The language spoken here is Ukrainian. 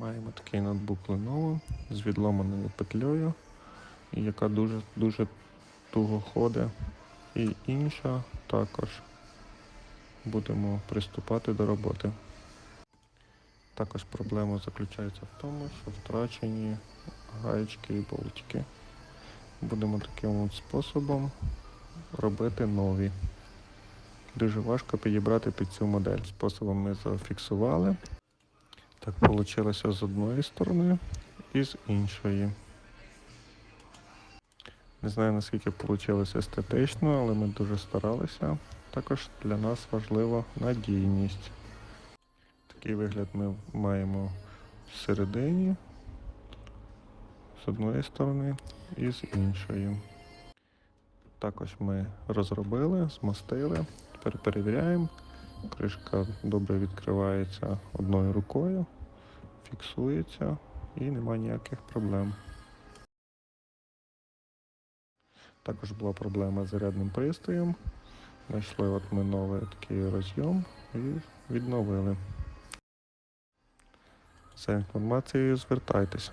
Маємо такий ноутбук Lenovo з відломаною петлею, яка дуже дуже туго ходить. І інша також. Будемо приступати до роботи. Також проблема заключається в тому, що втрачені гаєчки і болтики. Будемо таким от способом робити нові. Дуже важко підібрати під цю модель. Способом ми зафіксували. Так вийшло з одної сторони і з іншої. Не знаю наскільки вийшло естетично, але ми дуже старалися. Також для нас важлива надійність. Такий вигляд ми маємо всередині, з одної сторони і з іншої. Також ми розробили, змастили, тепер перевіряємо. Кришка добре відкривається одною рукою, фіксується і немає ніяких проблем. Також була проблема з зарядним пристроєм. Знайшли от ми новий такий розйом і відновили. За інформацією звертайтеся.